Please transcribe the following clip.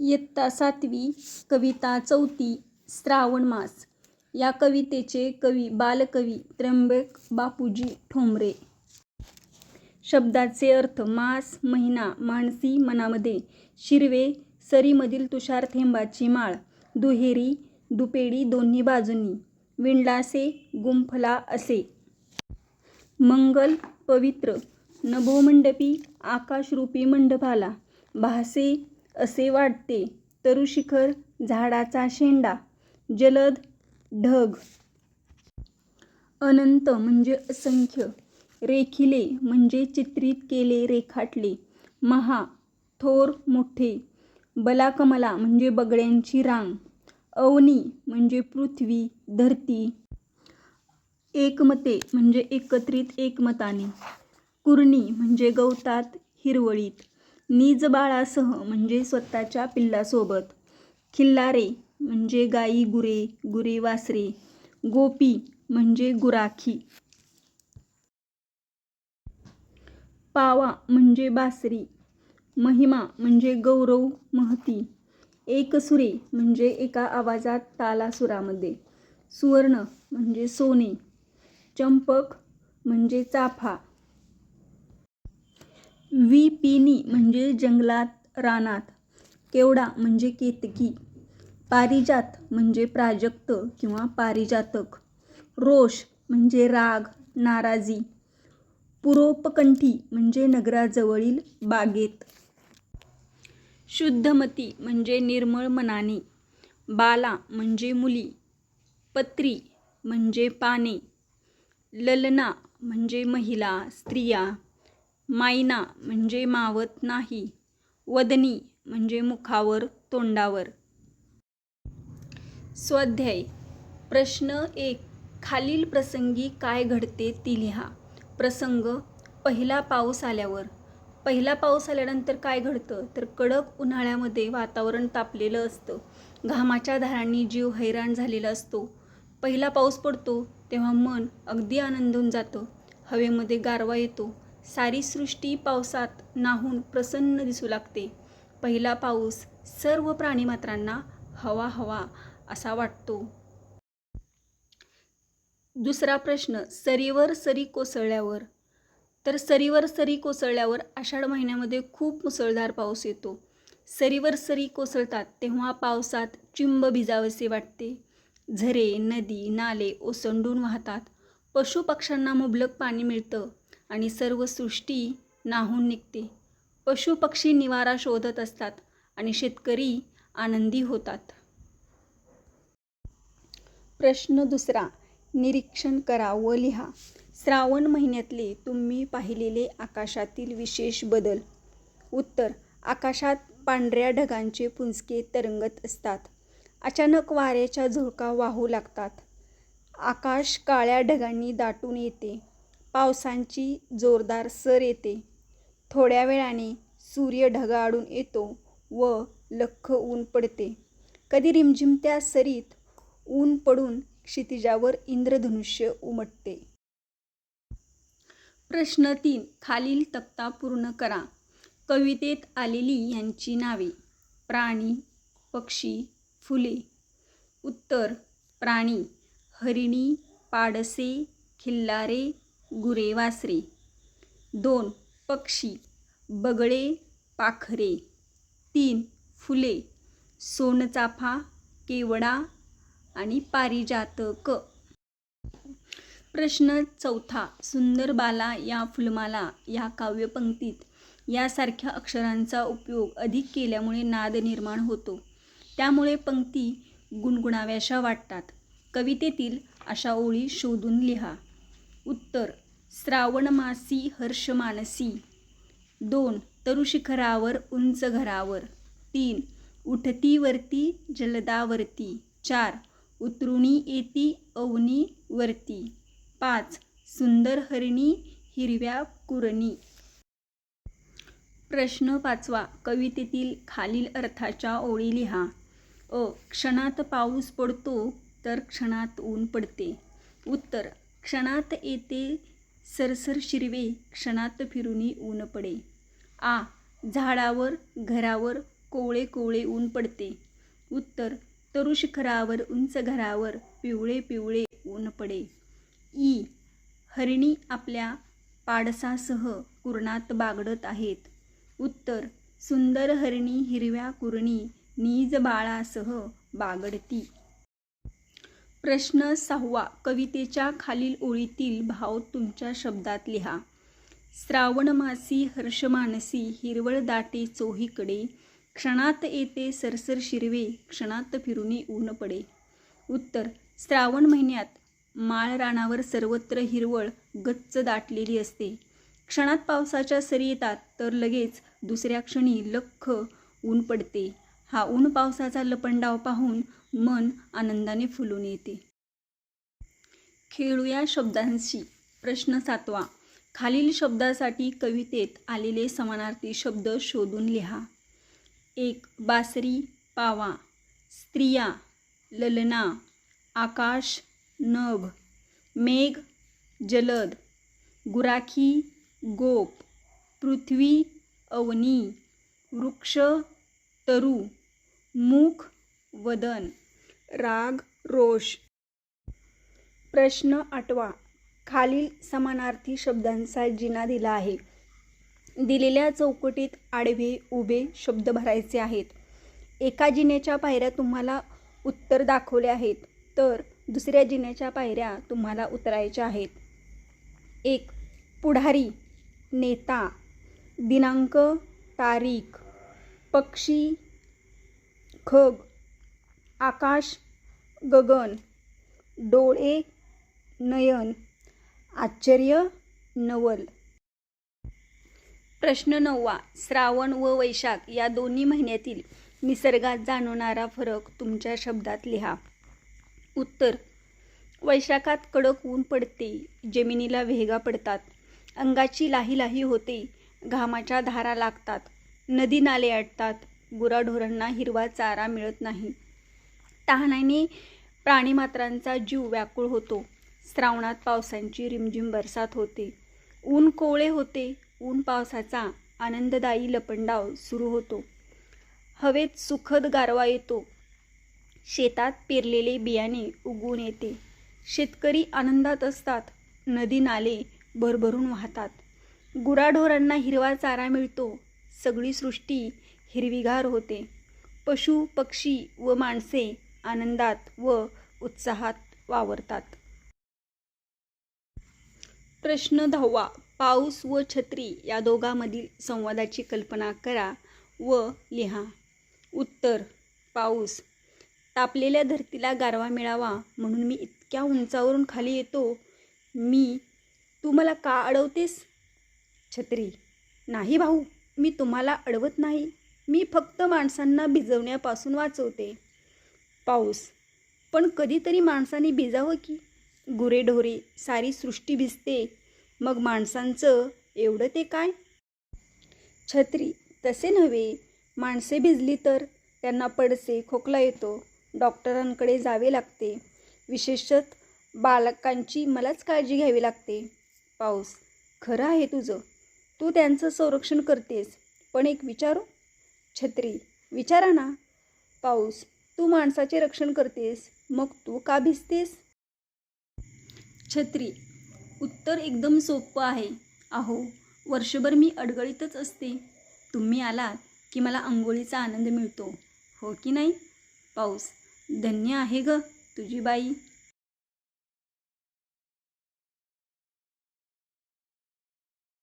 इयत्ता सातवी कविता चौथी श्रावण मास. या कवितेचे कवी बालकवी त्र्यंबक बापूजी ठोंबरे. शब्दाचे अर्थ मास महिना माणसी मनामध्ये. शिरवे सरीमधील तुषार थेंबाची माळ. दुहेरी दुपेडी दोन्ही बाजूंनी. विंडलासे गुंफला असे. मंगल पवित्र. नभोमंडपी आकाशरूपी मंडपाला. भासे असे वाटते. तरुशिखर झाडाचा शेंडा जलद ढग. अनंत म्हणजे असंख्य. रेखिले म्हणजे चित्रित केले रेखाटले. महा थोर मोठे. बलाकमला म्हणजे बगड्यांची रांग. अवनी म्हणजे पृथ्वी धरती. एकमते म्हणजे एकत्रित एकमताने. कुरणी म्हणजे गवतात हिरवळीत. निज बाळासह म्हणजे स्वतःच्या पिल्लासोबत. खिल्लारे म्हणजे गाई गुरे गुरे वासरे. गोपी म्हणजे गुराखी. पावा म्हणजे बासरी. महिमा म्हणजे गौरव महती. एकसुरे म्हणजे एका आवाजात तालासुरामध्ये. सुवर्ण म्हणजे सोने. चंपक म्हणजे चाफा. विपिनी म्हणजे जंगलात रानात. केवडा म्हणजे केतकी. पारिजात म्हणजे प्राजक्त किंवा पारिजातक. रोष म्हणजे राग नाराजी. पुरोपकंठी म्हणजे नगराजवळील बागेत. शुद्धमती म्हणजे निर्मळ मनाने. बाला म्हणजे मुली. पत्री म्हणजे पाने. ललना म्हणजे महिला स्त्रिया. मायना म्हणजे मावत नाही. वदनी म्हणजे मुखावर तोंडावर. स्वाध्याय. प्रश्न एक. खालील प्रसंगी काय घडते ती लिहा. प्रसंग. पहिला पाऊस आल्यावर. पहिला पाऊस आल्यानंतर काय घडतं? तर कडक उन्हाळ्यामध्ये वातावरण तापलेलं असतं. घामाच्या धारांनी जीव हैराण झालेला असतो. पहिला पाऊस पडतो तेव्हा मन अगदी आनंदून जातं. हवेमध्ये गारवा येतो. सारी सृष्टी पावसात नाहून प्रसन्न दिसू लागते. पहिला पाऊस सर्व प्राणीमात्रांना हवा हवा असा वाटतो. दुसरा प्रश्न सरीवर सरी कोसळल्यावर. तर सरीवर सरी कोसळल्यावर आषाढ महिन्यामध्ये खूप मुसळधार पाऊस येतो. सरीवर सरी कोसळतात तेव्हा पावसात चिंब भिजावसे वाटते. झरे नदी नाले ओसंडून वाहतात. पशुपक्ष्यांना मुबलक पाणी मिळतं. आणि सर्व सृष्टी नाहून निघते. पशुपक्षी निवारा शोधत असतात आणि शेतकरी आनंदी होतात. प्रश्न दुसरा निरीक्षण करा व लिहा. श्रावण महिन्यातले तुम्ही पाहिलेले आकाशातील विशेष बदल. उत्तर आकाशात पांढऱ्या ढगांचे पुंजके तरंगत असतात. अचानक वाऱ्याच्या झुळका वाहू लागतात. आकाश काळ्या ढगांनी दाटून येते. पावसांची जोरदार सर येते. थोड्या वेळाने सूर्य ढगाळून येतो व लख्ख ऊन पडते. कधी रिमझिमत्या सरीत ऊन पडून क्षितिजावर इंद्रधनुष्य उमटते. प्रश्न तीन. खालील तक्ता पूर्ण करा. कवितेत आलेली यांची नावे. प्राणी पक्षी फुले. उत्तर. प्राणी. हरिणी पाडसे खिल्लारे गुरे वासरे दोन पक्षी. बगळे पाखरे. तीन फुले. सोनचाफा केवडा आणि पारिजातक. प्रश्न चौथा सुंदर बाला या फुलमाला या काव्यपंक्तीत यासारख्या अक्षरांचा उपयोग अधिक केल्यामुळे नाद निर्माण होतो. त्यामुळे पंक्ती गुणगुणाव्याशा वाटतात. कवितेतील अशा ओळी शोधून लिहा. उत्तर श्रावणमासी हर्षमानसी. दोन तरुशिखरावर उंच घरावर. तीन उठतीवरती जलदावरती. चार उतरुणी येती अवनी वरती. पाच सुंदर हरिणी हिरव्या कुरणी. प्रश्न पाचवा कवितेतील खालील अर्थाच्या ओळी लिहा. अ क्षणात पाऊस पडतो तर क्षणात ऊन पडते. उत्तर क्षणात येते सरसर शिरवे क्षणात फिरूनी ऊन पडे. आ झाडावर घरावर कोवळे कोवळे ऊन पडते. उत्तर तरु शिखरावर उंच घरावर पिवळे पिवळे ऊन पडे. ई हरिणी आपल्या पाडसासह कुरणात बागडत आहेत. उत्तर सुंदर हरिणी हिरव्या कुरणी नीज बाळासह बागडती. प्रश्न सहावा कवितेच्या खालील ओळीतील भाव तुमच्या शब्दात लिहा. श्रावणमासी हर्षमानसी हिरवळ दाटे चोहीकडे क्षणात येते सरसर शिरवे क्षणात फिरुनी ऊन पडे. उत्तर श्रावण महिन्यात माळ रानावर सर्वत्र हिरवळ गच्च दाटलेली असते. क्षणात पावसाच्या सरी येतात तर लगेच दुसऱ्या क्षणी लख्ख ऊन पडते. हा ऊन पावसाचा लपंडाव पाहून मन आनंदाने फुलून येते. खेळूया शब्दांशी. प्रश्न सातवा. खालील शब्दासाठी कवितेत आलेले समानार्थी शब्द शोधून लिहा. एक बासरी पावा. स्त्रिया ललना. आकाश नभ मेघ जलद. गुराखी गोप. पृथ्वी अवनी. वृक्ष तरु. मुख वदन राग रोष. प्रश्न आठवा. खालील समानार्थी शब्दांचा जिना दिला आहे. दिलेल्या चौकटीत आडवे उभे शब्द भरायचे आहेत. एका जिन्याच्या पायऱ्या तुम्हाला उत्तर दाखवले आहेत तर दुसऱ्या जिन्याच्या पायऱ्या तुम्हाला उतरायच्या आहेत. एक पुढारी नेता. दिनांक तारीख. पक्षी खग आकाश गगन डोळे नयन आश्चर्य नवल. प्रश्न नववा श्रावण व वैशाख या दोन्ही महिन्यातील निसर्गात जाणवणारा फरक तुमच्या शब्दात लिहा. उत्तर वैशाखात कडक ऊन पडते जमिनीला वेगा पडतात अंगाची लाही लाही होते घामाच्या धारा लागतात नदी नाले आटतात गुराढोरांना हिरवा चारा मिळत नाही. तहानाने प्राणीमात्रांचा जीव व्याकुळ होतो. श्रावणात पावसांची रिमझिम बरसात होते. ऊन कोवळे होते. ऊन पावसाचा आनंददायी लपंडाव सुरू होतो. हवेत सुखद गारवा येतो. शेतात पेरलेले बियाणे उगवून येते. शेतकरी आनंदात असतात. नदी नाले भरभरून वाहतात. गुराढोरांना हिरवा चारा मिळतो. सगळी सृष्टी हिरवीगार होते. पशु पक्षी व माणसे आनंदात व उत्साहात वावरतात. प्रश्न दहावा. पाऊस व छत्री या दोघांमधील संवादाची कल्पना करा व लिहा. उत्तर पाऊस. तापलेल्या धरतीला गारवा मिळावा म्हणून मी इतक्या उंचावरून खाली येतो. मी तू मला का अडवतेस? छत्री. नाही भाऊ मी तुम्हाला अडवत नाही. मी फक्त माणसांना भिजवण्यापासून वाचवते. पाऊस. पण कधीतरी माणसाने भिजावं की? गुरेढोरे सारी सृष्टी भिजते. मग माणसांचं एवढं ते काय? छत्री. तसे नव्हे. माणसे भिजली तर त्यांना पडसे खोकला येतो. डॉक्टरांकडे जावे लागते. विशेषत बालकांची मलाच काळजी घ्यावी लागते. पाऊस. खरं आहे तुझं. तू त्यांचं संरक्षण करतेस. पण एक विचारू? छत्री. विचारा ना. पाऊस. तू माणसाचे रक्षण करतेस. मग तू का भिजतेस? छत्री. उत्तर एकदम सोपं आहे. अहो वर्षभर मी अडगळीतच असते. तुम्ही आलात की मला आंघोळीचा आनंद मिळतो. हो की नाही? पाऊस. धन्य आहे ग तुझी बाई.